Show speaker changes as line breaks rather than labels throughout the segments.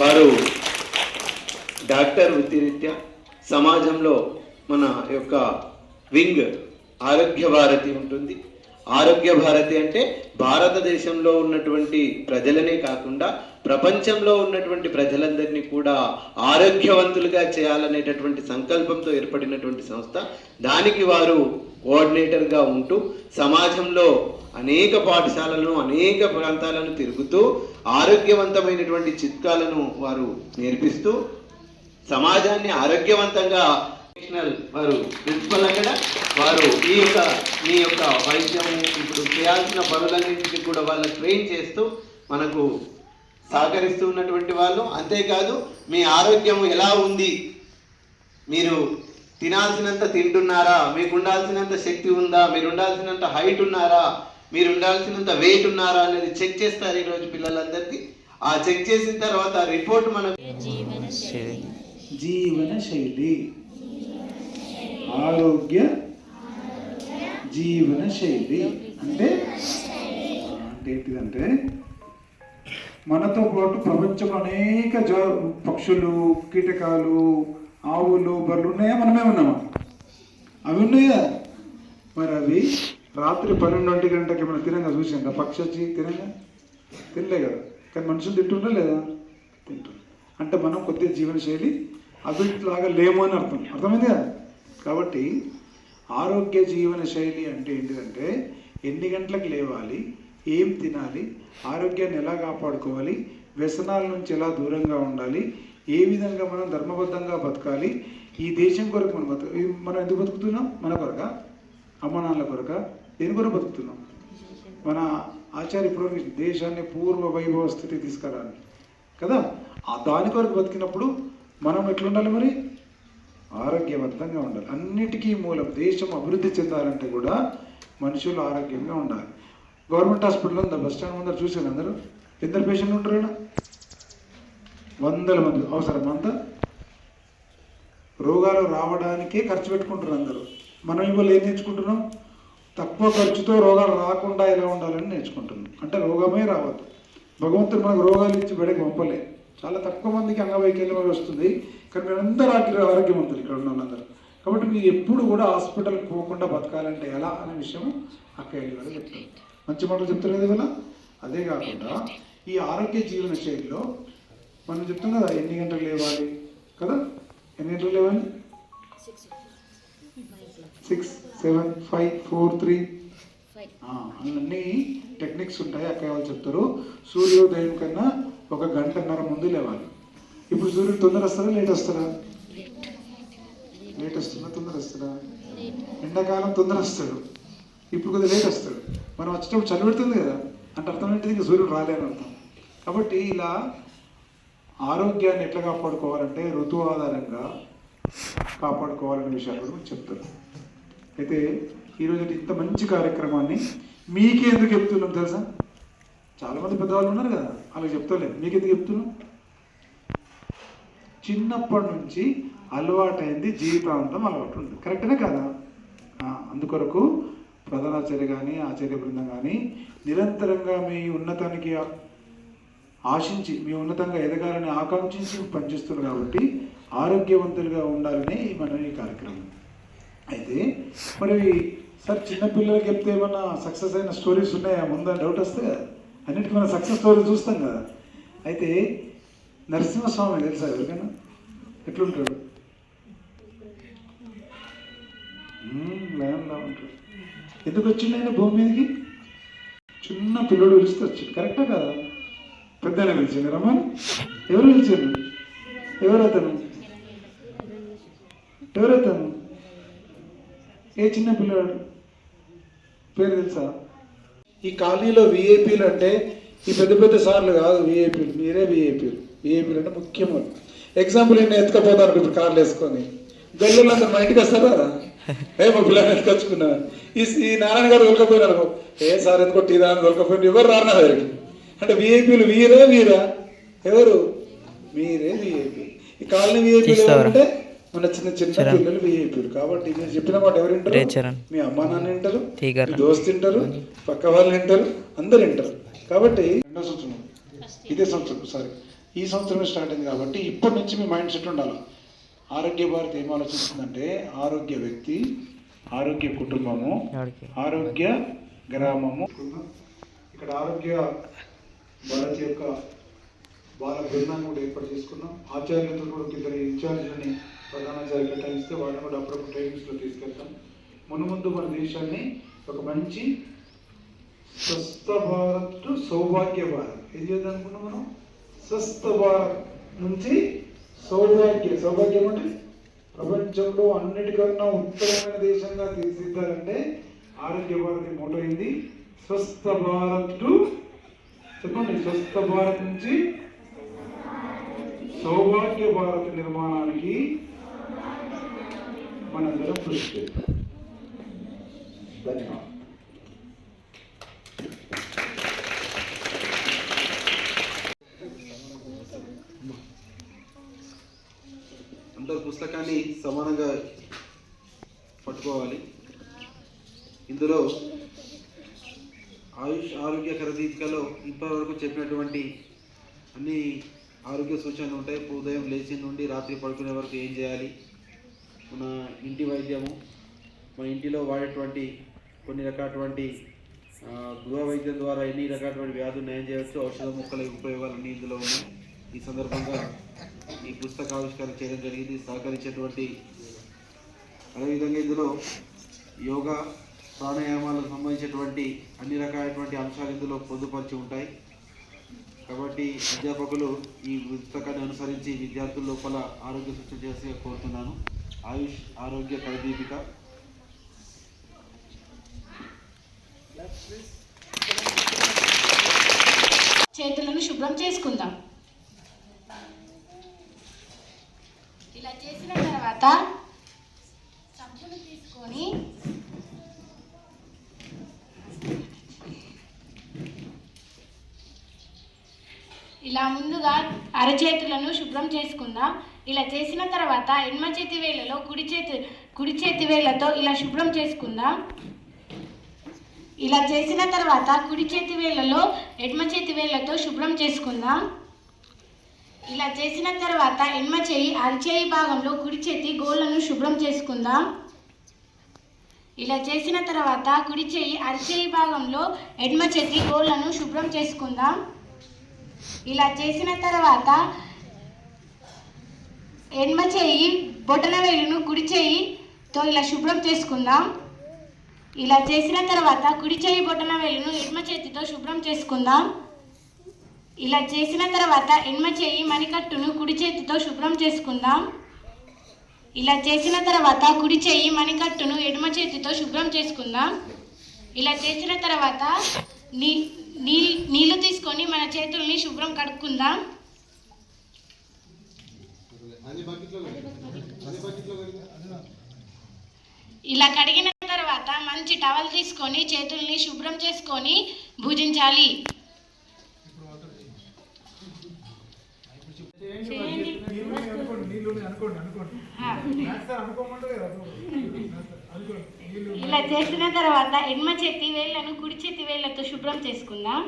వారు డాక్టర్ వృత్తిరీత్యా సమాజంలో మన యొక్క వింగ్ ఆరోగ్య భారతి ఉంటుంది. ఆరోగ్య భారతి అంటే భారతదేశంలో ఉన్నటువంటి ప్రజలనే కాకుండా ప్రపంచంలో ఉన్నటువంటి ప్రజలందరినీ కూడా ఆరోగ్యవంతులుగా చేయాలనేటటువంటి సంకల్పంతో ఏర్పడినటువంటి సంస్థ. దానికి వారు కోఆర్డినేటర్గా ఉంటూ సమాజంలో అనేక పాఠశాలలను అనేక ప్రాంతాలను తిరుగుతూ ఆరోగ్యవంతమైనటువంటి చిట్కాలను వారు నేర్పిస్తూ సమాజాన్ని ఆరోగ్యవంతంగా వారు ప్రిన్సిపల్ అక్కడ వారు ఈ యొక్క మీ యొక్క వైద్యం ఇప్పుడు చేయాల్సిన పనులన్నింటినీ కూడా వాళ్ళు ట్రైన్ చేస్తూ మనకు సహకరిస్తూ ఉన్నటువంటి వాళ్ళు. అంతేకాదు మీ ఆరోగ్యం ఎలా ఉంది? మీరు తినాల్సినంత తింటున్నారా? మీకు ఉండాల్సినంత శక్తి ఉందా? మీరు ఉండాల్సినంత హైట్ ఉన్నారా? మీరు ఉండాల్సినంత వెయిట్ ఉన్నారా అనేది చెక్ చేస్తారు ఈరోజు పిల్లలందరికీ. ఆ చెక్ చేసిన తర్వాత రిపోర్ట్ మనకు
జీవన శైలి ఆరోగ్య జీవన శైలి అంటే అంటే ఏంటిదంటే మనతో పాటు ప్రపంచంలో అనేక జా పక్షులు కీటకాలు ఆవులు బర్రెలు ఉన్నాయా? మనమే ఉన్నామా? అవి ఉన్నాయా? మరి అవి రాత్రి పన్నెండు గంటకి మనం తినంగా చూసాం పక్షి వచ్చి తినంగా? తినలే కదా. కానీ మనుషులు తింటుండ్రా లేదా? తింటారు అంటే మనం కొద్దిగా జీవనశైలి అభివృద్ధిలాగా లేము అని అర్థం. అర్థమైంది కదా? కాబట్టి ఆరోగ్య జీవన శైలి అంటే ఏంటిదంటే ఎన్ని గంటలకు లేవాలి? ఏం తినాలి? ఆరోగ్యాన్ని ఎలా కాపాడుకోవాలి? వ్యసనాల నుంచి ఎలా దూరంగా ఉండాలి? ఏ విధంగా మనం ధర్మబద్ధంగా బతకాలి? ఈ దేశం కొరకు మనం బతక మనం ఎందుకు బతుకుతున్నాం? మన కొరక? అమ్మ నాన్నల కొరక? దేని కొరకు బతుకుతున్నాం? మన ఆచార్య ఇప్పుడు దేశాన్ని పూర్వ వైభవ స్థితి తీసుకురాలి. కదా? ఆ దాని కొరకు బతికినప్పుడు మనం ఎట్లుండాలి మరి? ఆరోగ్యవంతంగా ఉండాలి. అన్నిటికీ మూలం దేశం అభివృద్ధి చెందాలంటే కూడా మనుషులు ఆరోగ్యంగా ఉండాలి. గవర్నమెంట్ హాస్పిటల్ ఉందా బస్ స్టాండ్ ముందర చూసాను అందరూ? ఇద్దరు పేషెంట్లు ఉంటారు ఇక్కడ వందల మంది అవసరం అంతా? రోగాలు రావడానికే ఖర్చు పెట్టుకుంటారు అందరూ. మనం ఇవాళ ఏం నేర్చుకుంటున్నాం? తక్కువ ఖర్చుతో రోగాలు రాకుండా ఎలా ఉండాలని నేర్చుకుంటున్నాం. అంటే రోగమే రావద్దు. భగవంతుడు మనకు రోగాలు ఇచ్చి బయటకు పంపలే. చాలా తక్కువ మందికి అంగవైకల్యం వస్తుంది. కానీ మీరందరూ ఆరోగ్య ఆరోగ్యవంతులు ఇక్కడ ఉన్న వాళ్ళందరూ. కాబట్టి మీరు ఎప్పుడు కూడా హాస్పిటల్కి పోకుండా బతకాలంటే ఎలా అనే విషయం అక్కడ గారు చెప్తారు మంచి మాటలు చెప్తారు కదా ఇవాళ అదే కాకుండా ఈ ఆరోగ్య జీవన శైలిలో మనం చెప్తాం కదా ఎన్ని గంటలు లేవాలి? కదా? ఎన్ని గంటలు లేవాలి six seven five four three అన్నీ టెక్నిక్స్ ఉంటాయి అక్కడ వాళ్ళు చెప్తారు. సూర్యోదయం కన్నా ఒక గంటన్నర ముందు లేవాలి. ఇప్పుడు సూర్యుడు తొందర వస్తారా లేట్ వస్తారా లేట్ వస్తుందా తొందర వస్తారా ఎండాకాలం తొందర వస్తాడు. ఇప్పుడు కొద్దిగా లేట్ వస్తాడు. మనం వచ్చేటప్పుడు చలి పెడుతుంది కదా. అంటే అర్థం ఏంటిది ఇంకా సూర్యుడు రాలేని అర్థం. కాబట్టి ఇలా ఆరోగ్యాన్ని ఎట్లా కాపాడుకోవాలంటే ఋతువు ఆధారంగా కాపాడుకోవాలనే విషయాలు కూడా చెప్తారు అయితే ఈరోజు ఇంత మంచి కార్యక్రమాన్ని మీకే ఎందుకు చెప్తున్నాం తెలుసా? చాలామంది పెద్దవాళ్ళు ఉన్నారు కదా అలా చెప్తలేదు మీకు ఎందుకు చెప్తున్నాం? చిన్నప్పటి నుంచి అలవాటైంది జీవితాంతం అలవాటు ఉంది. కరెక్టేనా కదా? అందుకొరకు ప్రధానాచార్య కానీ ఆచార్య బృందం కానీ నిరంతరంగా మీ ఉన్నతానికి ఆశించి మీ ఉన్నతంగా ఎదగాలని ఆకాంక్షించి పనిచేస్తున్నారు కాబట్టి ఆరోగ్యవంతులుగా ఉండాలని మన ఈ కార్యక్రమం. అయితే మరి సార్ చిన్నపిల్లలకి చెప్తే ఏమన్నా సక్సెస్ అయిన స్టోరీస్ ఉన్నాయా? ముందా డౌట్ వస్తే కదా అన్నిటికీ మనం సక్సెస్ స్టోరీ చూస్తాం కదా. అయితే నరసింహస్వామి తెలుసా ఎవరికైనా? ఎట్లుంటాడు? లయన్లా ఉంటాడు. ఎందుకు వచ్చిండు ఆయన భూమి మీదకి? చిన్న పిల్లడు పిలిస్తే వచ్చింది కరెక్టా కదా? పెద్దనే పిలిచింది రమ్మని ఎవరు పిలిచారు ఎవరతను ఎవరతను ఏ చిన్న పిల్లాడు? పేరు తెలుసా? ఈ కాలనీలో విఐపీలు అంటే ఈ పెద్ద పెద్ద సార్లు కాదు విఐపీలు మీరే విఐపీలు విఐపీలు అంటే ముఖ్యం ఎగ్జాంపుల్ నేను ఎత్తుకపోతాను ఇప్పుడు కార్లు వేసుకొని. గల్లీలో అందరు మా ఇంటికి వస్తారు? కదా ఏ మా ఎత్తుకొచ్చుకున్నా ఈ ఈ నారాయణ గారు దొరకపోయినారు ఏ సార్ ఎందుకో టీ దాని దొరకపోయిన ఎవరు రారు నా దగ్గరికి? అంటే విఐపీలు వీరే వీరా? ఎవరు? మీరే విఐపీ ఈ కాలనీ విఐపీలు? ఎవరంటే? మన చిన్న చిన్న. పిల్లలు విఐపీలు కాబట్టి మీరు చెప్పిన మాట ఎవరు వింటారు. మీ అమ్మా నాన్న వింటారు. మీ దోస్తు వింటారు. పక్క వాళ్ళు వింటారు. అందరు వింటారు. కాబట్టి రెండో సంవత్సరం. ఇదే సంవత్సరం. సారీ. ఈ సంవత్సరమే స్టార్ట్ అయింది కాబట్టి ఇప్పటి నుంచి మీ మైండ్ సెట్ ఉండాలి. ఆరోగ్య భారతి ఏం ఆలోచిస్తుందంటే ఆరోగ్య వ్యక్తి ఆరోగ్య కుటుంబము ఆరోగ్య. గ్రామము. ఇక్కడ ఆరోగ్య భారతి యొక్క బాల బృందాన్ని కూడా ఏర్పాటు చేసుకున్నాం. ఆచార్యులతో కూడా ఇద్దరు ఇన్ఛార్జ్లని ప్రధానాచార్య కేటాయిస్తే వాళ్ళని కూడా అప్పుడప్పుడు ట్రైనింగ్స్లో తీసుకెళ్తాం. మునుముందు మన దేశాన్ని ఒక మంచి స్వస్థ భారత్ టు సౌభాగ్య భారత్. ఏం చేద్దాం అనుకున్నాం మనం? స్వస్థ భారత్ నుంచి సౌభాగ్య సౌభాగ్యం అంటే ప్రపంచంలో అన్నిటికన్నా ఉత్తమమైన దేశంగా తీర్చిద్దారంటే ఆరోగ్య భారతి మోటో అయింది. స్వస్థ భారత్ టు చెప్పండి స్వస్థ భారత్ నుంచి సౌభాగ్య భారత్ నిర్మాణానికి మనందరం కృషి చేద్దాం. ధన్యవాదాలు.
అందరు సమానంగా పట్టుకోవాలి. ఇందులో ఆయుష్ ఆరోగ్యకర దీపికలో ఇప్పటివరకు చెప్పినటువంటి అన్ని ఆరోగ్య సూచనలు ఉంటాయి. ఉదయం లేచి నుండి రాత్రి పడుకునే వరకు ఏం చేయాలి? మన ఇంటి వైద్యము మన ఇంటిలో వాడేటువంటి కొన్ని రకాలటువంటి గృహ వైద్యం ద్వారా ఎన్ని రకాలటువంటి వ్యాధులు నయం చేయవచ్చు ఔషధ మొక్కల ఉపయోగాలు అన్నీ ఇందులో ఉన్నాయి. ఈ సందర్భంగా ఈ పుస్తక ఆవిష్కరణ చేయడం జరిగింది సహకరించేటువంటి అదేవిధంగా ఇందులో యోగా ప్రాణాయామాలకు సంబంధించినటువంటి అన్ని రకాలైనటువంటి అంశాలు ఇందులో పొందుపరిచి ఉంటాయి. కాబట్టి అధ్యాపకులు ఈ పుస్తకాన్ని అనుసరించి విద్యార్థుల లోపల ఆరోగ్య సూచన చేసి కోరుతున్నాను. ఆయుష్ ఆరోగ్య పరిదీపిక.
చేతులను శుభ్రం చేసుకుందాం ఇలా చేసిన తర్వాత తీసుకొని ఇలా ముందుగా అరచేతులను శుభ్రం చేసుకుందాం. ఇలా చేసిన తర్వాత ఎడమ చేతి వేళ్ళలో కుడి చేతి కుడి చేతి వేళ్ళతో ఇలా శుభ్రం చేసుకుందాం. ఇలా చేసిన తర్వాత కుడి చేతి వేళ్ళలో ఎడమ చేతి వేళ్ళతో శుభ్రం చేసుకుందాం. ఇలా చేసిన తర్వాత ఎడమ చేయి అరిచేయి భాగంలో కుడి చేతి గోళ్ళను శుభ్రం చేసుకుందాం. ఇలా చేసిన తర్వాత కుడి చేయి అరిచేయి భాగంలో ఎడమ చేతి గోళ్ళను శుభ్రం చేసుకుందాం. ఇలా చేసిన తర్వాత ఎడమ చేయి బొటన వేలును కుడి చేయితో ఇలా శుభ్రం చేసుకుందాం. ఇలా చేసిన తర్వాత కుడి చేయి బొటన వేలును ఎడమ చేతితో శుభ్రం చేసుకుందాం. ఇలా చేసిన తర్వాత ఎడమ చేయి మణికట్టును కుడి చేతితో శుభ్రం చేసుకుందాం. ఇలా చేసిన తర్వాత కుడి చేయి మణికట్టును ఎడమ చేతితో శుభ్రం చేసుకుందాం. ఇలా చేసిన తర్వాత నీ నీ నీళ్ళు తీసుకొని మన చేతుల్ని శుభ్రం కడుక్కుందాం. ఇలా కడిగిన తర్వాత మంచి టవల్ తీసుకొని చేతుల్ని శుభ్రం చేసుకొని భుజించాలి. ఇలా చేసిన తర్వాత ఎడమ చేతి వేళ్ళను కుడి చేతి వేళ్ళతో శుభ్రం చేసుకుందాం.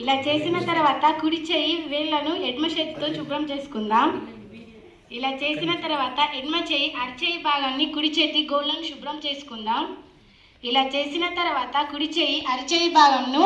ఇలా చేసిన తర్వాత కుడి చేయి వేళ్ళను ఎడమ చేతితో శుభ్రం చేసుకుందాం. ఇలా చేసిన తర్వాత ఎడమ చేయి అరచేయి భాగాన్ని కుడి చేతి గోళ్ళను శుభ్రం చేసుకుందాం. ఇలా చేసిన తర్వాత కుడి చేయి అరచేయి భాగంను